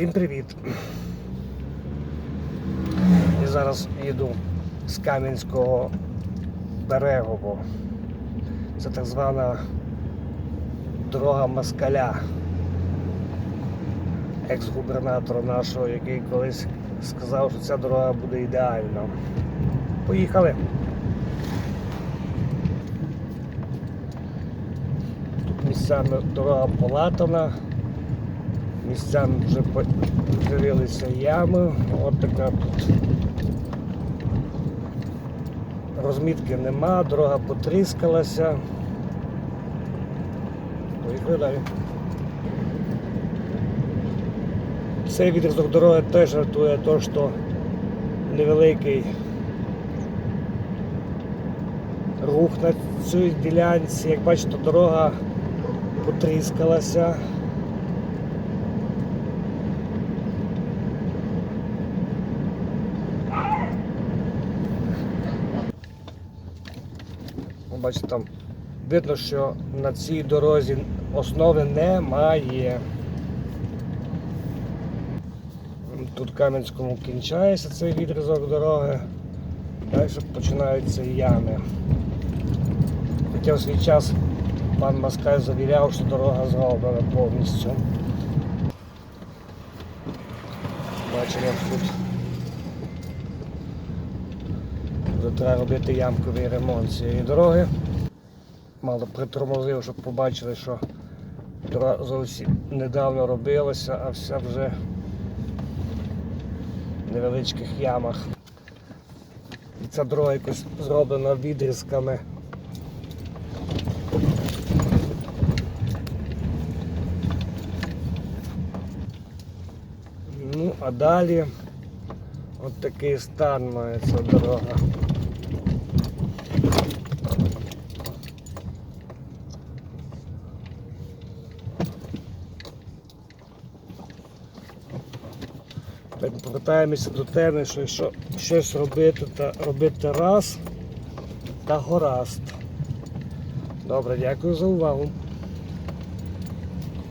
Всім привіт! Я зараз їду з Кам'янського Берегово. Це так звана дорога Москаля, екс-губернатора нашого, який колись сказав, що ця дорога буде ідеальна. Поїхали! Тут місцями дорога полатана. Місцями вже з'явилися ями. От така тут. Розмітки нема, дорога потріскалася. Поїхали далі. Цей відрізок дороги теж рятує те, що невеликий рух на цій ділянці. Як бачите, дорога потріскалася. Бачите, там видно, що на цій дорозі основи немає. Тут Кам'янському кінчається цей відрізок дороги, далі починаються ями. Хоча в свій час пан Маскай завіряв, що дорога зроблена повністю. Бачимо тут. Вже треба робити ямковий ремонт цієї дороги. Мало притормозив, щоб побачили, що дорога зовсім недавно робилася, а вся вже в невеличких ямах. І ця дорога якось зроблена відрізками. Ну, а далі от такий стан має ця дорога. Повертаємося до теми, що якщо щось робити, то робити раз та гораст. Добре, дякую за увагу.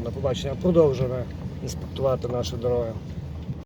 До побачення. Продовжуємо інспектувати наші дороги.